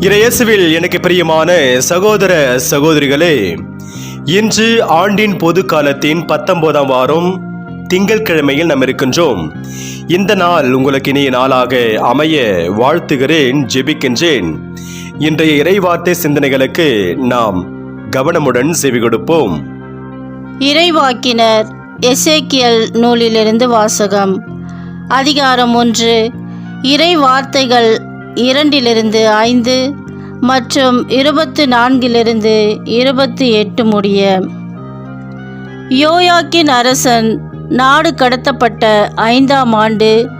இறையேசுவில் எனக்கு பிரியமான சகோதர சகோதரிகளே இன்று ஆண்டின் பொது காலத்தின் பத்தொன்பதாம் வாரம் திங்கட்கிழமையில் நாம் இருக்கின்றோம். இந்த நாள் உங்களுக்கு இனிய நாளாக அமைய வாழ்த்துகிறேன் ஜெபிக்கின்றேன். இன்றைய இறைவார்த்தை சிந்தனைகளுக்கு நாம் கவனமுடன் செவி கொடுப்போம். இறைவாக்கினர் எசேக்கியல் நூலிலிருந்து வாசகம். அதிகாரம் ஒன்று. இறை வார்த்தைகள் இரண்டிலிருந்து ஐந்து மற்றும் இருபத்து நான்கிலிருந்து இருபத்தி எட்டு முடிய. யோயாக்கின் அரசன் நாடு கடத்தப்பட்ட ஐந்தாம் ஆண்டு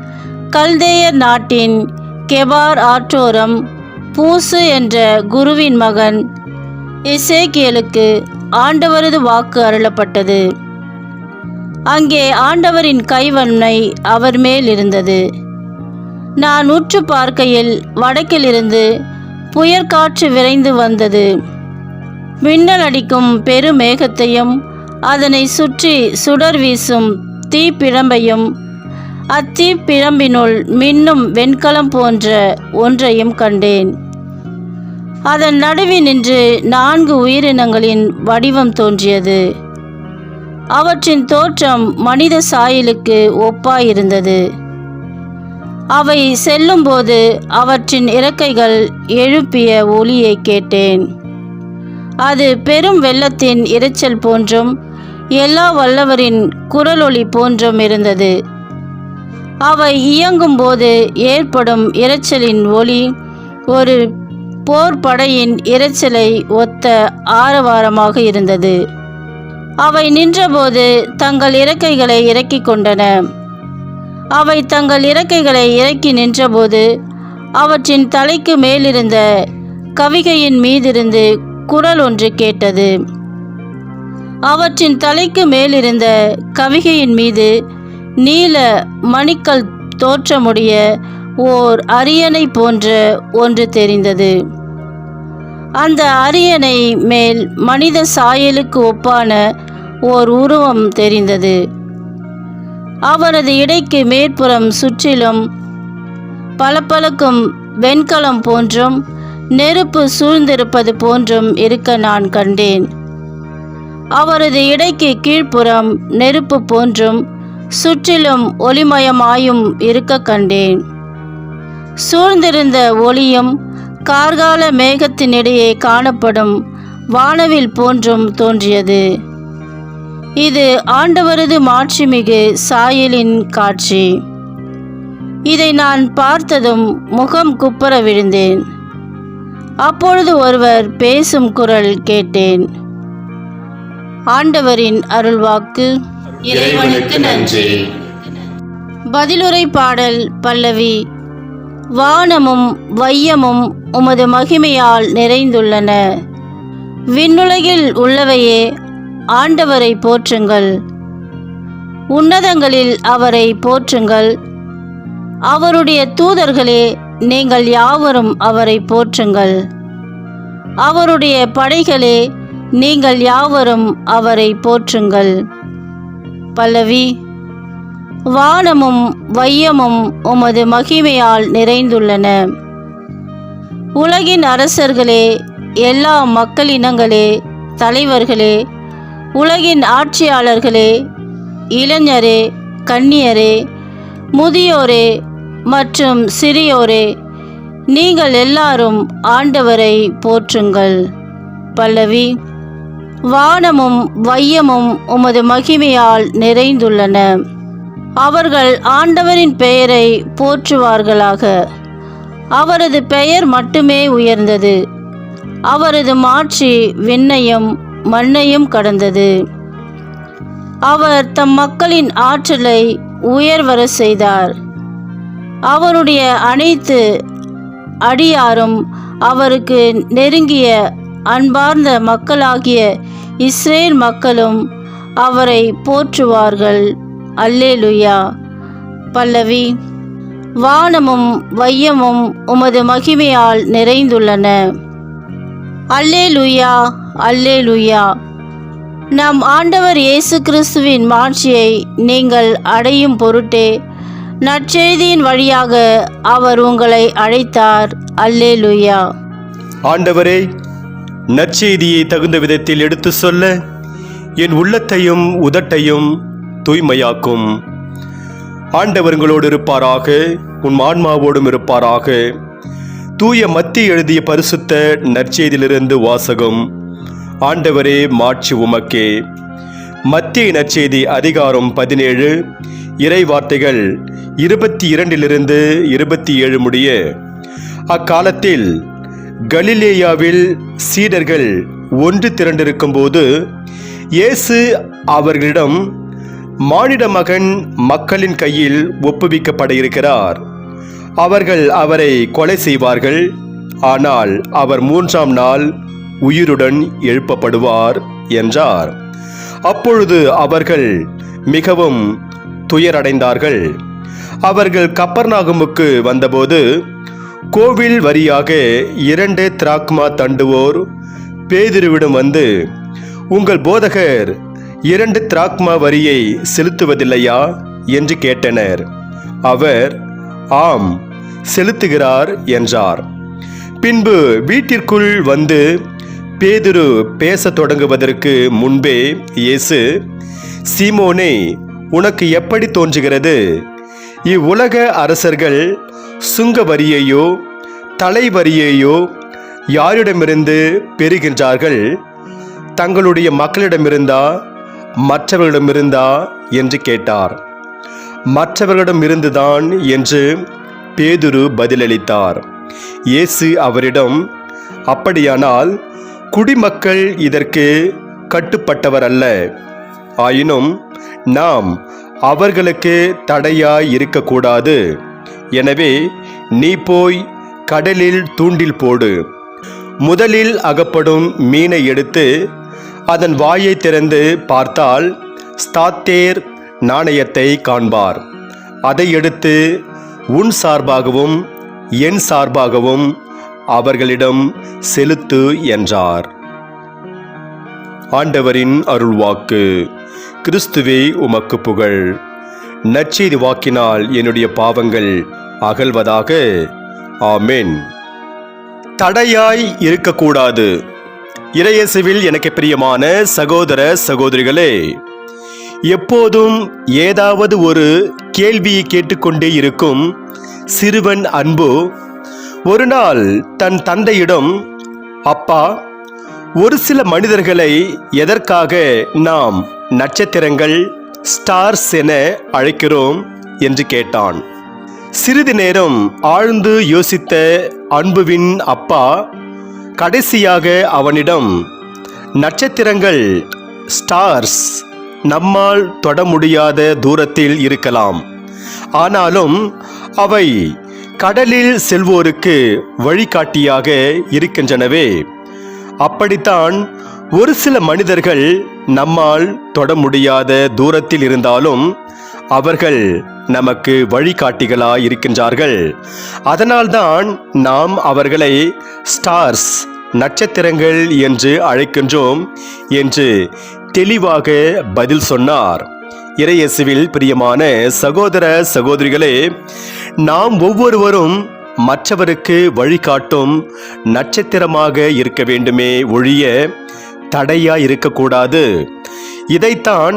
கல்தேயர் நாட்டின் கெபார் ஆற்றோரம் பூசு என்ற குருவின் மகன் இசேக்கியலுக்கு ஆண்டவரது வாக்கு அருளப்பட்டது. அங்கே ஆண்டவரின் கைவன்மை அவர் மேல் இருந்தது. நான் உற்று பார்க்கையில் வடக்கிலிருந்து புயற்காற்று விரைந்து வந்தது. மின்னல் அடிக்கும் பெருமேகத்தையும் அதனை சுற்றி சுடர் வீசும் தீப்பிழம்பையும் அத்தீப்பிழம்பினுள் மின்னும் வெண்கலம் போன்ற ஒன்றையும் கண்டேன். அதன் நடுவில் நின்று நான்கு உயிரினங்களின் வடிவம் தோன்றியது. அவற்றின் தோற்றம் மனித சாயலுக்கு ஒப்பாயிருந்தது. அவை செல்லும்போது அவற்றின் இறக்கைகள் எழுப்பிய ஒலியை கேட்டேன். அது பெரும் வெள்ளத்தின் இரைச்சல் போன்றும் எல்லா வல்லவரின் குரலொளி போன்றும் இருந்தது. அவை இயங்கும்போது ஏற்படும் இரைச்சலின் ஒலி ஒரு போர் படையின் இரைச்சலை ஒத்த ஆரவாரமாக இருந்தது. அவை நின்றபோது தங்கள் இறக்கைகளை இறக்கிக் கொண்டன. அவை தங்கள் இறக்கைகளை இறக்கி நின்றபோது அவற்றின் தலைக்கு மேலிருந்த கவிகையின் மீதிருந்து குரல் ஒன்று கேட்டது. அவற்றின் தலைக்கு மேலிருந்த கவிகையின் மீது நீல மணிக்கல் தோற்றமுடைய ஓர் அரியணை போன்ற ஒன்று தெரிந்தது. அந்த அரியணை மேல் மனித சாயலுக்கு ஒப்பான ஓர் உருவம் தெரிந்தது. அவரது இடைக்கு மேற்புறம் சுற்றிலும் பளபளக்கும் வெண்கலம் போன்றும் நெருப்பு சூழ்ந்திருப்பது போன்றும் இருக்க நான் கண்டேன். அவரது இடைக்கு கீழ்ப்புறம் நெருப்பு போன்றும் சுற்றிலும் ஒளிமயமாயும் இருக்க கண்டேன். சூழ்ந்திருந்த ஒளியும் கார்கால மேகத்தினிடையே காணப்படும் வானவில் போன்றும் தோன்றியது. இது ஆண்டவரது மாட்சிமிகு சாயலின் காட்சி. இதை நான் பார்த்ததும் முகம் குப்புற விழுந்தேன். அப்பொழுது ஒருவர் பேசும் குரல் கேட்டேன். ஆண்டவரின் அருள்வாக்கு. இறைவனுக்கு நன்றி. பதிலுரை பாடல் பல்லவி. வானமும் வையமும் உமது மகிமையால் நிறைந்துள்ளன. விண்ணுலகில் உள்ளவையே ஆண்டவரை போற்றுங்கள். உன்னதங்களில் அவரை போற்றுங்கள். அவருடைய தூதர்களே நீங்கள் யாவரும் அவரை போற்றுங்கள். அவருடைய படைகளே நீங்கள் யாவரும் அவரை போற்றுங்கள். பல்லவி வானமும் வையமும் உமது மகிமையால் நிறைந்துள்ளன. உலகின் அரசர்களே எல்லா மக்களினங்களே தலைவர்களே உலகின் ஆட்சியாளர்களே இளைஞரே கன்னியரே முதியோரே மற்றும் சிறியோரே நீங்கள் எல்லாரும் ஆண்டவரை போற்றுங்கள். பல்லவி வானமும் வையமும் உமது மகிமையால் நிறைந்துள்ளன. அவர்கள் ஆண்டவரின் பெயரை போற்றுவார்களாக. அவரது பெயர் மட்டுமே உயர்ந்தது. அவரது மாட்சி விண்ணையும் மண்ணையும் கடந்தது. அவர் தம் மக்களின் ஆற்றலை உயர்வர செய்தார். அவருடைய அனைத்து அடியாரும் அவருக்கு நெருங்கிய அன்பார்ந்த மக்களாகிய இஸ்ரேல் மக்களும் அவரை போற்றுவார்கள். அல்லேலுயா. பல்லவி வானமும் வையமும் உமது மகிமையால் நிறைந்துள்ளன. அல்லேலுயா. அல்லேலுயா. நம் ஆண்டவர் இயேசு கிறிஸ்துவின் மாட்சியை நீங்கள் அடையும் பொருட்டே நற்செய்தியின் வழியாக அவர் உங்களை அழைத்தார். அல்லேலுயா. ஆண்டவரே நற்செய்தியை தகுந்த விதத்தில் எடுத்து சொல்ல என் உள்ளத்தையும் உதட்டையும் தூய்மையாக்கும். ஆண்டவர்களோடு இருப்பாராக உன் ஆன்மாவோடும் இருப்பாராக. தூய மத்தி எழுதிய பரிசுத்த நற்செய்தியிலிருந்து வாசகம். ஆண்டவரே மாட்சி உமக்கே. மத்திய நற்செய்தி அதிகாரம் பதினேழு இறை வார்த்தைகள் இருபத்தி இரண்டிலிருந்து இருபத்தி ஏழு முடிய. அக்காலத்தில் கலிலேயாவில் சீடர்கள் ஒன்று திரண்டிருக்கும் போது இயேசு அவர்களிடம் மானிட மகன் மக்களின் கையில் ஒப்புவிக்கப்பட இருக்கிறார் அவர்கள் அவரை கொலை செய்வார்கள். ஆனால் அவர் மூன்றாம் நாள் உயிருடன் எழுப்பப்படுவார் என்றார். அப்பொழுது அவர்கள் மிகவும் துயரடைந்தார்கள். அவர்கள் கப்பர்நாகமுக்கு வந்தபோது கோவில் வரியாக இரண்டு திராக்மா தண்டுவோர் பேதிருவிடம் வந்து உங்கள் போதகர் இரண்டு திராக்மா வரியை செலுத்துவதில்லையா? என்று கேட்டனர். அவர் ஆம் செலுத்துகிறார் என்றார். பின்பு வீட்டிற்குள் வந்து பேதுரு பேசத் தொடங்குவதற்கு முன்பே இயேசு சீமோனே உனக்கு எப்படி தோன்றுகிறது? இவ்வுலக அரசர்கள் சுங்க வரியையோ தலைவரியையோ யாரிடமிருந்து பெறுகின்றார்கள்? தங்களுடைய மக்களிடமிருந்தா மற்றவர்களிடமிருந்தா? என்று கேட்டார். மற்றவர்களிடமிருந்துதான் என்று பேதுரு பதிலளித்தார். இயேசு அவரிடம் அப்படியானால் குடிமக்கள் இதற்கு கட்டுப்பட்டவர் அல்ல ஆயினும் நாம் அவர்களுக்கு தடையாய் இருக்கக்கூடாது. எனவே நீ போய் கடலில் தூண்டில் போடு. முதலில் அகப்படும் மீனை எடுத்து அதன் வாயை திறந்து பார்த்தால் ஸ்தாத்தேர் நாணயத்தை காண்பார். அதை எடுத்து உன் சார்பாகவும் என் சார்பாகவும் அவர்களிடம் செலுத்து என்றார். ஆண்டவரின் அருள்வாக்கு. கிறிஸ்துவே உமக்கு புகழ். நற்செய்தி வாக்கினால் என்னுடைய பாவங்கள் அகல்வதாக. ஆமேன். தடையாய் இருக்கக்கூடாது. இறையசுவில் எனக்கு பிரியமான சகோதர சகோதரிகளே எப்போதும் ஏதாவது ஒரு கேள்வியை கேட்டுக்கொண்டே இருக்கும் சிறுவன் அன்பு ஒரு நாள் தன் தந்தையிடம் அப்பா ஒரு சில மனிதர்களை எதற்காக நாம் நட்சத்திரங்கள் ஸ்டார்ஸ் என அழைக்கிறோம்? என்று கேட்டான். சிறிது நேரம் ஆழ்ந்து யோசித்த அன்புவின் அப்பா கடைசியாக அவனிடம் நட்சத்திரங்கள் ஸ்டார்ஸ் நம்மால் தொட முடியாத தூரத்தில் இருக்கலாம். ஆனாலும் அவை கடலில் செல்வோருக்கு வழிகாட்டியாக இருக்கின்றனவே. அப்படித்தான் ஒரு சில மனிதர்கள் நம்மால் தொட முடியாத தூரத்தில் இருந்தாலும் அவர்கள் நமக்கு வழிகாட்டிகளாய் இருக்கின்றார்கள். அதனால்தான் நாம் அவர்களை ஸ்டார்ஸ் நட்சத்திரங்கள் என்று அழைக்கின்றோம் என்று தெளிவாக பதில் சொன்னார். இறையசுவில் பிரியமான சகோதர சகோதரிகளே நாம் ஒவ்வொருவரும் மற்றவருக்கு வழிகாட்டும் நட்சத்திரமாக இருக்க வேண்டுமே ஒழிய தடையா இருக்கக்கூடாது. இதைத்தான்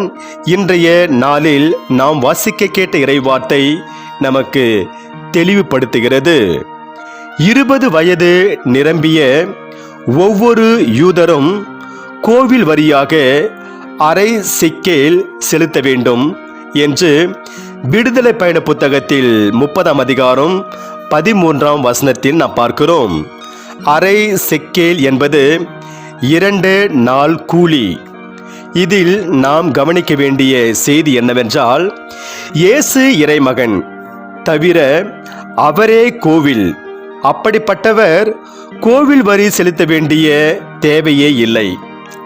இன்றைய நாளில் நாம் வாசிக்க கேட்ட இறைவார்த்தை நமக்கு தெளிவுபடுத்துகிறது. இருபது வயது நிரம்பிய ஒவ்வொரு யூதரும் கோவில் வரியாக அரை சிக்கேல் செலுத்த வேண்டும் என்று விடுதலை பயண புத்தகத்தில் முப்பதாம் அதிகாரம் பதிமூன்றாம் வசனத்தில் நாம் பார்க்கிறோம். அரை செக்கேல் என்பது இரண்டு நாள் கூலி. இதில் நாம் கவனிக்க வேண்டிய செய்தி என்னவென்றால் இயேசு இறைமகன் தவிர அவரே கோவில். அப்படிப்பட்டவர் கோவில் வரி செலுத்த வேண்டிய தேவையே இல்லை.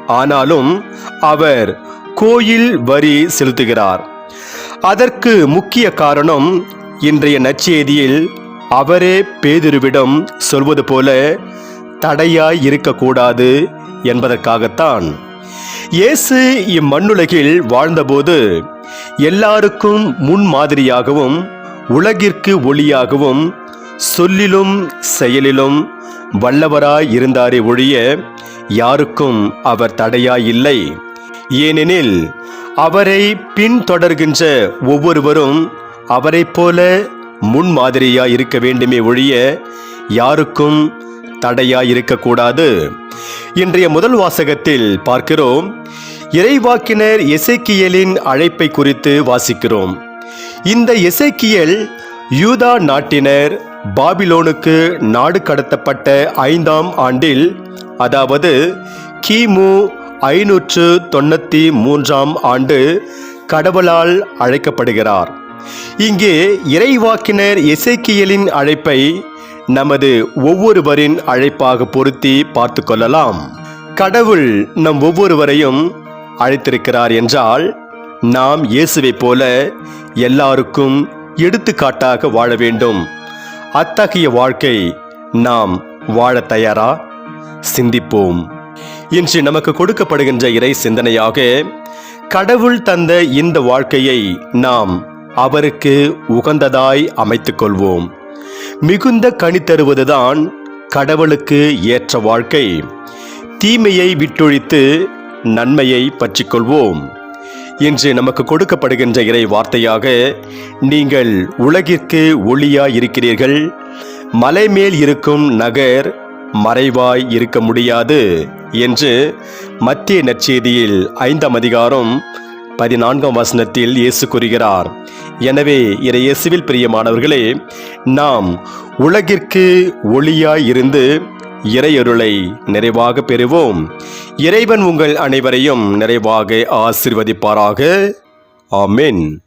ஆனாலும் அவர் கோயில் வரி செலுத்துகிறார். அதற்கு முக்கிய காரணம் இன்றைய நற்செய்தியில் அவரே பேதுருவிடம் சொல்வது போல தடையாய் இருக்கக்கூடாது என்பதற்காகத்தான். இயேசு இம்மண்ணுலகில் வாழ்ந்தபோது எல்லாருக்கும் முன்மாதிரியாகவும் உலகிற்கு ஒளியாகவும் சொல்லிலும் செயலிலும் வல்லவராய் இருந்தாரே ஒழிய யாருக்கும் அவர் தடையாயில்லை. ஏனெனில் அவரை பின்தொடர்கின்ற ஒவ்வொருவரும் அவரைப் போல முன்மாதிரியாய் இருக்க வேண்டுமே ஒழிய யாருக்கும் தடையாய் இருக்கக்கூடாது இன்றைய முதல் வாசகத்தில் பார்க்கிறோம். இறைவாக்கினர் இசைக்கியலின் அழைப்பை குறித்து வாசிக்கிறோம். இந்த இசைக்கியல் யூதா நாட்டினர் பாபிலோனுக்கு நாடு கடத்தப்பட்ட ஐந்தாம் ஆண்டில் அதாவது கிமு ஐநூற்று தொண்ணூற்றி மூன்றாம் ஆண்டு கடவுளால் அழைக்கப்படுகிறார். இங்கே இறைவாக்கினர் இசைக்கியலின் அழைப்பை நமது ஒவ்வொருவரின் அழைப்பாக பொருத்தி பார்த்து கொள்ளலாம். கடவுள் நம் ஒவ்வொருவரையும் அழைத்திருக்கிறார் என்றால் நாம் இயேசுவைப் போல எல்லாருக்கும் எடுத்துக்காட்டாக வாழ வேண்டும். அத்தகைய வாழ்க்கை நாம் வாழ தயாரா? சிந்திப்போம். இன்று நமக்கு கொடுக்கப்படுகின்ற இறை சிந்தனையாக கடவுள் தந்த இந்த வாழ்க்கையை நாம் அவருக்கு உகந்ததாய் அமைத்துக் கொள்வோம். மிகுந்த கனி தருவதுதான் கடவுளுக்கு ஏற்ற வாழ்க்கை. தீமையை விட்டொழித்து நன்மையை பற்றிக்கொள்வோம் இன்று நமக்கு கொடுக்கப்படுகின்ற இறை வார்த்தையாக நீங்கள் உலகிற்கு ஒளியாய் இருக்கிறீர்கள். மலை மேல் இருக்கும் நகர் மறைவாய் இருக்க முடியாது என்று மத்திய நற்செய்தியில் ஐந்தாம் அதிகாரம் பதினான்காம் வசனத்தில் இயேசு கூறுகிறார். எனவே இறை இயேசுவில் பிரியமானவர்களே நாம் உலகிற்கு ஒளியாய் இருந்து இறையருளை நிறைவாக பெறுவோம். இறைவன் உங்கள் அனைவரையும் நிறைவாக ஆசிர்வதிப்பாராக. ஆமென்.